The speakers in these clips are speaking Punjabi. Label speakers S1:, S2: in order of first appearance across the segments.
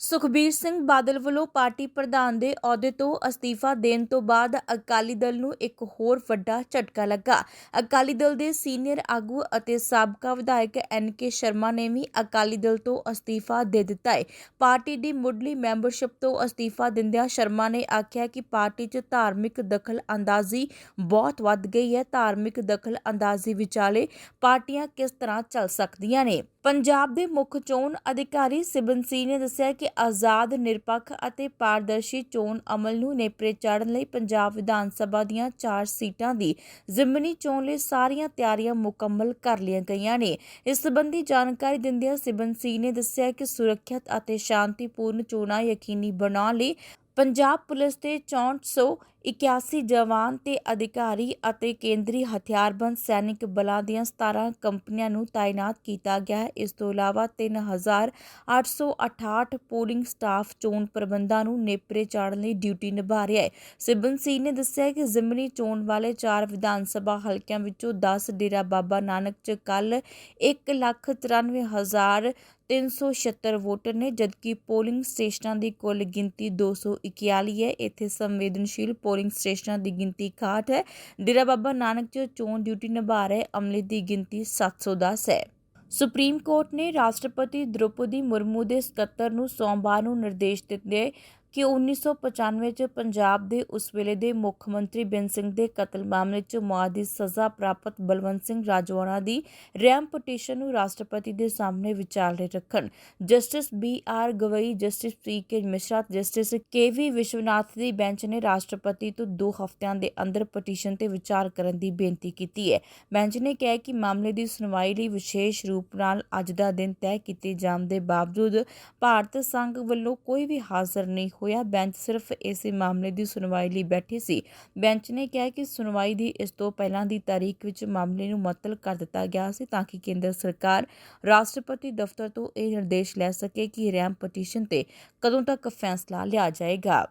S1: ਸੁਖਬੀਰ ਸਿੰਘ ਬਾਦਲ ਵੱਲੋਂ ਪਾਰਟੀ ਪ੍ਰਧਾਨ ਦੇ ਅਹੁਦੇ ਤੋਂ ਅਸਤੀਫਾ ਦੇਣ ਤੋਂ ਬਾਅਦ ਅਕਾਲੀ ਦਲ ਨੂੰ ਇੱਕ ਹੋਰ ਵੱਡਾ ਝਟਕਾ ਲੱਗਾ। ਅਕਾਲੀ ਦਲ ਦੇ ਸੀਨੀਅਰ ਆਗੂ ਅਤੇ ਸਾਬਕਾ ਵਿਧਾਇਕ ਐਨ ਕੇ ਸ਼ਰਮਾ ਨੇ ਵੀ ਅਕਾਲੀ ਦਲ ਤੋਂ ਅਸਤੀਫਾ ਦੇ ਦਿੱਤਾ ਹੈ। ਪਾਰਟੀ ਦੀ ਮੁੱਢਲੀ ਮੈਂਬਰਸ਼ਿਪ ਤੋਂ ਅਸਤੀਫਾ ਦਿੰਦਿਆਂ ਸ਼ਰਮਾ ਨੇ ਆਖਿਆ ਕਿ ਪਾਰਟੀ 'ਚ ਧਾਰਮਿਕ ਦਖਲ ਅੰਦਾਜ਼ੀ ਬਹੁਤ ਵੱਧ ਗਈ ਹੈ। ਧਾਰਮਿਕ ਦਖਲ ਅੰਦਾਜ਼ੀ ਵਿਚਾਲੇ ਪਾਰਟੀਆਂ ਕਿਸ ਤਰ੍ਹਾਂ ਚੱਲ ਸਕਦੀਆਂ ਨੇ? ਪੰਜਾਬ ਦੇ ਮੁੱਖ ਚੋਣ ਅਧਿਕਾਰੀ ਸਿਬਨ ਸਿੰਘ ਨੇ ਦੱਸਿਆ ਕਿ ਆਜ਼ਾਦ, ਨਿਰਪੱਖ ਅਤੇ ਪਾਰਦਰਸ਼ੀ ਚੋਣ ਅਮਲ ਨੂੰ ਨੇਪਰੇ ਚਾੜਨ ਲਈ ਪੰਜਾਬ ਵਿਧਾਨ ਸਭਾ ਦੀਆਂ 4 ਸੀਟਾਂ ਦੀ ਜ਼ਿਮਨੀ ਚੋਣ ਲਈ ਸਾਰੀਆਂ ਤਿਆਰੀਆਂ ਮੁਕੰਮਲ ਕਰ ਲਈਆਂ ਗਈਆਂ ਨੇ। ਇਸ ਸੰਬੰਧੀ ਜਾਣਕਾਰੀ ਦਿੰਦਿਆਂ ਸਿਬਨ ਸਿੰਘ ਨੇ ਦੱਸਿਆ ਕਿ ਸੁਰੱਖਿਅਤ ਅਤੇ ਸ਼ਾਂਤੀਪੂਰਨ ਚੋਣਾਂ ਯਕੀਨੀ ਬਣਾਉਣ ਲਈ ਪੰਜਾਬ ਪੁਲਿਸ ਦੇ 6481 ਜਵਾਨ ਤੇ ਅਧਿਕਾਰੀ ਅਤੇ ਕੇਂਦਰੀ ਹਥਿਆਰਬੰਦ ਸੈਨਿਕ ਬਲਾਂ ਦੀਆਂ 17 ਕੰਪਨੀਆਂ ਨੂੰ ਤਾਇਨਾਤ ਕੀਤਾ ਗਿਆ ਹੈ। ਇਸ ਤੋਂ ਇਲਾਵਾ 3868 ਪੋਲਿੰਗ ਸਟਾਫ ਚੋਣ ਪ੍ਰਬੰਧਾਂ ਨੂੰ ਨੇਪਰੇ ਚਾੜਨ ਲਈ ਡਿਊਟੀ ਨਿਭਾ ਰਿਹਾ ਹੈ। ਸਿਬਨ ਸਿੰਘ ਨੇ ਦੱਸਿਆ ਕਿ ਜ਼ਿਮਨੀ ਚੋਣ ਵਾਲੇ 4 ਵਿਧਾਨ ਸਭਾ ਹਲਕਿਆਂ ਵਿੱਚੋਂ 10 ਡੇਰਾ ਬਾਬਾ ਨਾਨਕ ਚ ਕੱਲ 193000 376 ਵੋਟਰ ਨੇ, ਜਦਕਿ ਪੋਲਿੰਗ ਸਟੇਸ਼ਨਾਂ ਦੀ ਕੁੱਲ ਗਿਣਤੀ 241 ਹੈ। ਇੱਥੇ ਸੰਵੇਦਨਸ਼ੀਲ ਪੋਲਿੰਗ ਸਟੇਸ਼ਨਾਂ ਦੀ ਗਿਣਤੀ 61 ਹੈ। ਡੇਰਾ ਬਾਬਾ ਨਾਨਕ 'ਚ ਚੋਣ ਡਿਊਟੀ ਨਿਭਾ ਰਹੇ ਅਮਲੇ ਦੀ ਗਿਣਤੀ 710 ਹੈ। ਸੁਪਰੀਮ ਕੋਰਟ ਨੇ ਰਾਸ਼ਟਰਪਤੀ ਦ੍ਰੋਪਦੀ ਮੁਰਮੂ ਦੇ ਸਕੱਤਰ ਨੂੰ ਸੋਮਵਾਰ ਨੂੰ ਨਿਰਦੇਸ਼ ਦਿੱਤੇ ਕਿ 1995 ਚ ਪੰਜਾਬ ਦੇ ਉਸ ਵੇਲੇ ਦੇ ਮੁੱਖ ਮੰਤਰੀ ਬਿਨ ਸਿੰਘ ਦੇ ਕਤਲ ਮਾਮਲੇ 'ਚ ਮੌਤ ਦੀ ਸਜ਼ਾ ਪ੍ਰਾਪਤ ਬਲਵੰਤ ਸਿੰਘ ਰਾਜਵਾਨਾ ਦੀ ਰੈਮ ਪਟੀਸ਼ਨ ਨੂੰ ਰਾਸ਼ਟਰਪਤੀ ਦੇ ਸਾਹਮਣੇ ਵਿਚਾਰ ਰੱਖਣ। Justice B R Gavai, justice P K Mishra, justice K V Viswanathan ਦੀ ਬੈਂਚ ਨੇ ਰਾਸ਼ਟਰਪਤੀ ਤੋਂ 2 ਹਫ਼ਤਿਆਂ ਦੇ ਅੰਦਰ ਪਟੀਸ਼ਨ ਤੇ ਵਿਚਾਰ ਕਰਨ ਦੀ ਬੇਨਤੀ ਕੀਤੀ ਹੈ। ਬੈਂਚ ਨੇ ਕਿਹਾ ਕਿ ਮਾਮਲੇ ਦੀ ਸੁਣਵਾਈ ਲਈ ਵਿਸ਼ੇਸ਼ ਰੂਪ ਨਾਲ ਅੱਜ ਦਾ ਦਿਨ ਤੈਅ ਕੀਤੇ ਜਾਣ ਦੇ ਬਾਵਜੂਦ ਭਾਰਤ ਸੰਘ ਵੱਲੋਂ ਕੋਈ ਵੀ ਹਾਜ਼ਰ ਨਹੀਂ ਹੋਇਆ। ਬੈਂਚ ਸਿਰਫ ਇਸ ਮਾਮਲੇ ਦੀ ਸੁਣਵਾਈ ਲਈ ਬੈਠੀ ਸੀ। ਬੈਂਚ ਨੇ ਕਿਹਾ ਕਿ ਸੁਣਵਾਈ ਦੀ ਇਸ ਤੋਂ ਪਹਿਲਾਂ ਦੀ ਤਾਰੀਖ ਵਿੱਚ ਮਾਮਲੇ ਨੂੰ ਮੁਅੱਤਲ ਕਰ ਦਿੱਤਾ ਗਿਆ ਸੀ ਤਾਂ ਕਿ ਕੇਂਦਰ ਸਰਕਾਰ ਰਾਸ਼ਟਰਪਤੀ ਦਫ਼ਤਰ ਤੋਂ ਇਹ ਨਿਰਦੇਸ਼ ਲੈ ਸਕੇ ਕਿ ਰੈਮ ਪਟੀਸ਼ਨ ਤੇ ਕਦੋਂ ਤੱਕ ਫੈਸਲਾ ਲਿਆ ਜਾਏਗਾ।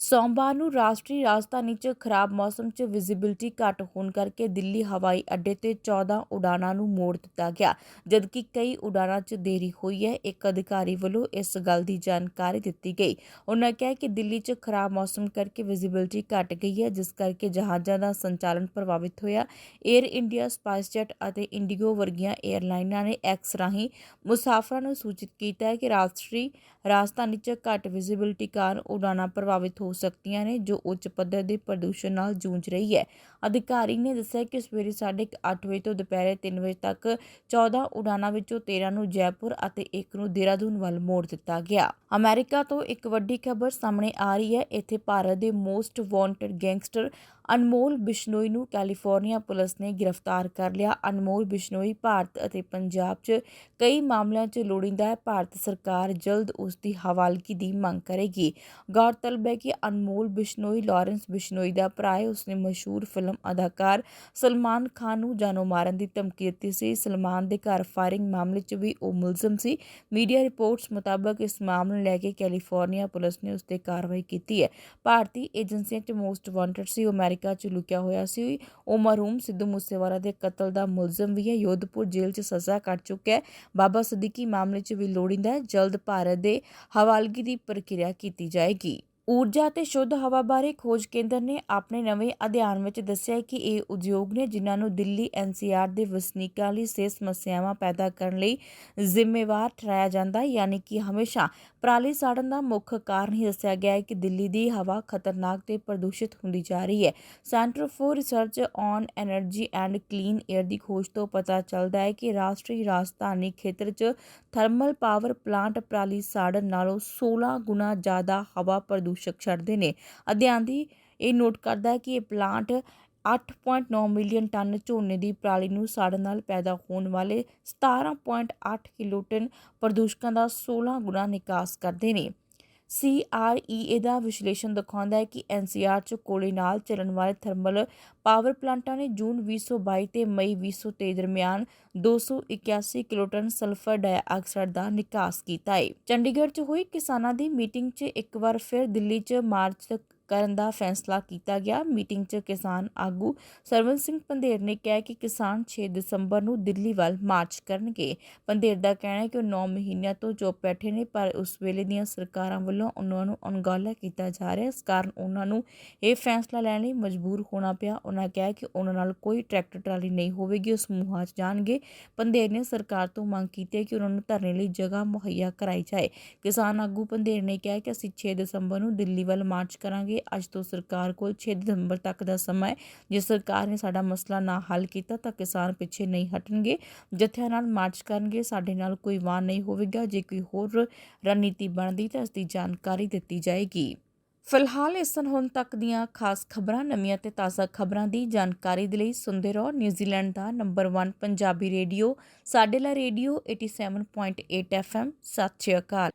S1: ਸੋਮਵਾਰ ਨੂੰ ਰਾਸ਼ਟਰੀ ਰਾਜਧਾਨੀ 'ਚ ਖਰਾਬ ਮੌਸਮ 'ਚ ਵਿਜ਼ਿਬਿਲਟੀ ਘੱਟ ਹੋਣ ਕਰਕੇ ਦਿੱਲੀ ਹਵਾਈ ਅੱਡੇ ਤੇ 14 ਉਡਾਣਾਂ ਨੂੰ ਮੋੜ ਦਿੱਤਾ ਗਿਆ, ਜਦਕਿ ਕਈ ਉਡਾਣਾਂ 'ਚ ਦੇਰੀ ਹੋਈ ਹੈ। ਇੱਕ ਅਧਿਕਾਰੀ ਵੱਲੋਂ ਇਸ ਗੱਲ ਦੀ ਜਾਣਕਾਰੀ ਦਿੱਤੀ ਗਈ। ਉਹਨਾਂ ਕਿਹਾ ਕਿ ਦਿੱਲੀ 'ਚ ਖਰਾਬ ਮੌਸਮ ਕਰਕੇ ਵਿਜ਼ਿਬਿਲਟੀ ਘਟ ਗਈ ਹੈ, ਜਿਸ ਕਰਕੇ ਜਹਾਜ਼ਾਂ ਦਾ ਸੰਚਾਲਨ ਪ੍ਰਭਾਵਿਤ ਹੋਇਆ। 에ਅਰ ਇੰਡੀਆ ਸਪਾਈਸਜੈਟ ਅਤੇ ਇੰਡੀਗੋ ਵਰਗੀਆਂ 에ਅਰਲਾਈਨਾਂ ਨੇ ਐਕਸ ਰਾਹੀਂ ਮੁਸਾਫਰਾਂ ਨੂੰ ਸੂਚਿਤ ਕੀਤਾ ਹੈ ਕਿ ਰਾਸ਼ਟਰੀ ਰਾਜਧਾਨੀ 'ਚ ਘੱਟ ਵਿਜ਼ਿਬਿਲਟੀ ਕਾਰਨ ਉਡਾਣਾਂ ਪ੍ਰਭਾਵਿਤ ਹੋ ਸਕਦੀਆਂ ਨੇ ਜੋ ਉੱਚ ਪੱਧਰ ਦੇ ਪ੍ਰਦੂਸ਼ਣ ਨਾਲ ਜੂਝ ਰਹੀ ਹੈ। ਅਧਿਕਾਰੀ ਨੇ ਦੱਸਿਆ ਕਿ ਸਵੇਰੇ 8:30 ਵਜੇ ਤੋਂ ਦੁਪਹਿਰੇ 3 ਵਜੇ ਤੱਕ 14 ਉਡਾਣਾਂ ਵਿੱਚੋਂ 13 ਨੂੰ ਜੈਪੁਰ ਅਤੇ ਇੱਕ ਨੂੰ ਦੇਹਰਾਦੂਨ ਵੱਲ ਮੋੜ ਦਿੱਤਾ ਗਿਆ। ਅਮਰੀਕਾ ਤੋਂ ਇੱਕ ਵੱਡੀ ਖਬਰ ਸਾਹਮਣੇ ਆ ਰਹੀ ਹੈ। ਇੱਥੇ ਭਾਰਤ ਦੇ most wanted gangster Anmol Bishnoi ਨੂੰ ਕੈਲੀਫੋਰਨੀਆ ਪੁਲਿਸ ਨੇ ਗ੍ਰਿਫਤਾਰ ਕਰ ਲਿਆ। ਅਨਮੋਲ ਬਿਸ਼ਨੋਈ ਭਾਰਤ ਅਤੇ ਪੰਜਾਬ 'ਚ ਕਈ ਮਾਮਲਿਆਂ 'ਚ ਲੋੜੀਂਦਾ ਹੈ। ਭਾਰਤ ਸਰਕਾਰ ਜਲਦ ਉਸ ਦੀ ਹਵਾਲਗੀ ਦੀ ਮੰਗ ਕਰੇਗੀ। ਗੌਰਤਲਬ ਹੈ ਕਿ ਅਨਮੋਲ ਬਿਸ਼ਨੋਈ, ਲਾਰੈਂਸ ਬਿਸ਼ਨੋਈ ਦਾ ਭਰਾ ਹੈ। ਉਸਨੇ ਮਸ਼ਹੂਰ ਫਿਲਮ ਅਦਾਕਾਰ ਸਲਮਾਨ ਖਾਨ ਨੂੰ ਜਾਨੋਂ ਮਾਰਨ ਦੀ ਧਮਕੀ ਦਿੱਤੀ ਸੀ। ਸਲਮਾਨ ਦੇ ਘਰ ਫਾਇਰਿੰਗ ਮਾਮਲੇ 'ਚ ਵੀ ਉਹ ਮੁਲਜ਼ਮ ਸੀ। ਮੀਡੀਆ ਰਿਪੋਰਟਸ ਮੁਤਾਬਕ ਇਸ ਮਾਮਲੇ ਨੂੰ ਲੈ ਕੇ ਕੈਲੀਫੋਰਨੀਆ ਪੁਲਿਸ ਨੇ ਉਸ ਤੇ ਕਾਰਵਾਈ ਕੀਤੀ ਹੈ। ਭਾਰਤੀ ਏਜੰਸੀਆਂ 'ਚ ਮੋਸਟ ਵਾਂਟਡ ਸੀ। ਉਹ ਅਮਰੀਕਾ 'ਚ ਲੁਕਿਆ ਹੋਇਆ ਸੀ। ਉਹ ਮਰਹੂਮ ਸਿੱਧੂ ਮੂਸੇਵਾਲਾ ਦੇ ਕਤਲ ਦਾ ਮੁਲਜ਼ਮ ਵੀ ਹੈ। ਯੋਧਪੁਰ ਜੇਲ੍ਹ 'ਚ ਸਜ਼ਾ ਕੱਟ ਚੁੱਕਿਆ ਹੈ। ਬਾਬਾ ਸਦੀਕੀ ਮਾਮਲੇ 'ਚ ਵੀ ਲੋੜੀਂਦਾ ਹੈ। ਜਲਦ ਭਾਰਤ ਦੇ ਹਵਾਲਗੀ ਦੀ ਪ੍ਰਕਿਰਿਆ ਕੀਤੀ ਜਾਏਗੀ। ਊਰਜਾ ਅਤੇ ਸ਼ੁੱਧ ਹਵਾ ਬਾਰੇ ਖੋਜ ਕੇਂਦਰ ਨੇ ਆਪਣੇ ਨਵੇਂ ਅਧਿਐਨ ਵਿੱਚ ਦੱਸਿਆ ਕਿ ਇਹ ਉਦਯੋਗ ਨੇ ਜਿਨ੍ਹਾਂ ਨੂੰ ਦਿੱਲੀ ਐਨਸੀਆਰ ਦੇ ਵਸਨੀਕਾਂ ਲਈ ਸਿਹਤ ਸਮੱਸਿਆਵਾਂ ਪੈਦਾ ਕਰਨ ਲਈ ਜ਼ਿੰਮੇਵਾਰ ਠਹਿਰਾਇਆ ਜਾਂਦਾ ਹੈ। ਯਾਨੀ ਕਿ ਹਮੇਸ਼ਾ ਪਰਾਲੀ ਸਾੜਨ ਦਾ ਮੁੱਖ ਕਾਰਨ ਹੀ ਦੱਸਿਆ ਗਿਆ ਹੈ ਕਿ ਦਿੱਲੀ ਦੀ ਹਵਾ ਖਤਰਨਾਕ ਤੇ ਪ੍ਰਦੂਸ਼ਿਤ ਹੁੰਦੀ ਜਾ ਰਹੀ ਹੈ। Centre for research on energy and clean air ਦੀ ਖੋਜ ਤੋਂ ਪਤਾ ਚੱਲਦਾ ਹੈ ਕਿ ਰਾਸ਼ਟਰੀ ਰਾਜਧਾਨੀ ਖੇਤਰ 'ਚ ਥਰਮਲ ਪਾਵਰ ਪਲਾਂਟ ਪਰਾਲੀ ਸਾੜਨ ਨਾਲੋਂ 16 ਗੁਣਾ ਜ਼ਿਆਦਾ ਹਵਾ ਪ੍ਰਦੂਸ਼ਿਤ ਪ੍ਰਦੂਸ਼ਕ ਛੱਡਦੇ ਨੇ। ਅਧਿਐਨ ਦੀ ਇਹ ਨੋਟ ਕਰਦਾ ਹੈ ਕਿ ਇਹ ਪਲਾਂਟ 8.9 ਮਿਲੀਅਨ ਟਨ ਝੋਨੇ ਦੀ ਪਰਾਲੀ ਨੂੰ ਸਾੜਨ ਨਾਲ ਪੈਦਾ ਹੋਣ ਵਾਲੇ 17.8 ਕਿਲੋਟਨ ਪ੍ਰਦੂਸ਼ਕਾਂ ਦਾ 16 ਗੁਣਾ ਨਿਕਾਸ ਕਰਦੇ ਨੇ। ਸੀਆਰਈਏ ਦਾ ਵਿਸ਼ਲੇਸ਼ਣ ਦਿਖਾਉਂਦਾ ਹੈ ਕਿ ਐਨਸੀਆਰ 'ਚ ਕੋਲੇ ਨਾਲ ਚੱਲਣ ਵਾਲੇ ਥਰਮਲ ਪਾਵਰ ਪਲਾਂਟਾਂ ਨੇ ਜੂਨ 2022 ਤੇ ਮਈ 2023 ਦਰਮਿਆਨ 281 ਕਿਲੋਟਨ ਸਲਫਰ ਡਾਈਆਕਸਾਈਡ ਦਾ ਨਿਕਾਸ ਕੀਤਾ ਹੈ। ਚੰਡੀਗੜ੍ਹ 'ਚ ਹੋਈ ਕਿਸਾਨਾਂ ਦੀ ਮੀਟਿੰਗ 'ਚ ਇੱਕ ਵਾਰ ਫਿਰ ਦਿੱਲੀ 'ਚ ਮਾਰਚ ਤੱਕ ਕਰਨ ਦਾ ਫੈਸਲਾ ਕੀਤਾ ਗਿਆ। ਮੀਟਿੰਗ 'ਚ ਕਿਸਾਨ ਆਗੂ ਸਰਵਨ ਸਿੰਘ ਪੰਧੇਰ ਨੇ ਕਿਹਾ ਕਿ ਕਿਸਾਨ 6 ਦਸੰਬਰ ਨੂੰ ਦਿੱਲੀ ਵੱਲ ਮਾਰਚ ਕਰਨਗੇ। ਪੰਧੇਰ ਦਾ ਕਹਿਣਾ ਹੈ ਕਿ ਉਹ 9 ਮਹੀਨਿਆਂ ਤੋਂ ਚੁੱਪ ਬੈਠੇ ਨੇ, ਪਰ ਉਸ ਵੇਲੇ ਦੀਆਂ ਸਰਕਾਰਾਂ ਵੱਲੋਂ ਉਹਨਾਂ ਨੂੰ ਅਣਗੌਲਿਆ ਕੀਤਾ ਜਾ ਰਿਹਾ ਇਸ ਕਾਰਨ ਉਹਨਾਂ ਨੂੰ ਇਹ ਫੈਸਲਾ ਲੈਣ ਲਈ ਮਜਬੂਰ ਹੋਣਾ ਪਿਆ। ਉਹਨਾਂ ਕਿਹਾ ਕਿ ਉਹਨਾਂ ਨਾਲ ਕੋਈ ਟਰੈਕਟਰ ਟਰਾਲੀ ਨਹੀਂ ਹੋਵੇਗੀ, ਉਸ ਸਮੂਹਾਂ 'ਚ ਜਾਣਗੇ। ਪੰਧੇਰ ਨੇ ਸਰਕਾਰ ਤੋਂ ਮੰਗ ਕੀਤੀ ਹੈ ਕਿ ਉਹਨਾਂ ਨੂੰ ਧਰਨੇ ਲਈ ਜਗ੍ਹਾ ਮੁਹੱਈਆ ਕਰਾਈ ਜਾਏ। ਕਿਸਾਨ ਆਗੂ ਪੰਧੇਰ ਨੇ ਕਿਹਾ ਕਿ ਅਸੀਂ 6 ਦਸੰਬਰ ਨੂੰ ਦਿੱਲੀ ਵੱਲ ਮਾਰਚ ਕਰਾਂਗੇ। ਕਰਾਂਗੇ ਅੱਜ ਤੋਂ ਸਰਕਾਰ ਕੋਲ 6 ਦਸੰਬਰ ਤੱਕ ਦਾ ਸਮਾਂ ਹੈ। ਜੇ ਸਰਕਾਰ ਨੇ ਸਾਡਾ ਮਸਲਾ ਨਾ ਹੱਲ ਕੀਤਾ ਤਾਂ ਕਿਸਾਨ ਪਿੱਛੇ ਨਹੀਂ ਹਟਣਗੇ। ਜਥਿਆਂ ਨਾਲ ਮਾਰਚ ਕਰਨਗੇ, ਸਾਡੇ ਨਾਲ ਕੋਈ ਵਾਰ ਨਹੀਂ ਹੋਵੇਗਾ। ਜੇ ਕੋਈ ਹੋਰ ਰਣਨੀਤੀ ਬਣਦੀ ਤਾਂ ਇਸ ਦੀ ਜਾਣਕਾਰੀ ਦਿੱਤੀ ਜਾਏਗੀ। ਫਿਲਹਾਲ ਇਸ ਸਨ ਹੁਣ ਤੱਕ ਦੀਆਂ ਖਾਸ ਖਬਰਾਂ, ਨਵੀਆਂ ਤੇ ਤਾਜ਼ਾ ਖਬਰਾਂ ਦੀ ਜਾਣਕਾਰੀ ਦੇ ਲਈ ਸੁਣਦੇ ਰਹੋ ਨਿਊਜ਼ੀਲੈਂਡ ਦਾ ਨੰਬਰ 1 ਪੰਜਾਬੀ ਰੇਡੀਓ। ਸਾਡੇ ਲਈ ਰੇਡੀਓ 87.8 FM ਸਤਿ ਸ਼੍ਰੀ ਅਕਾਲ।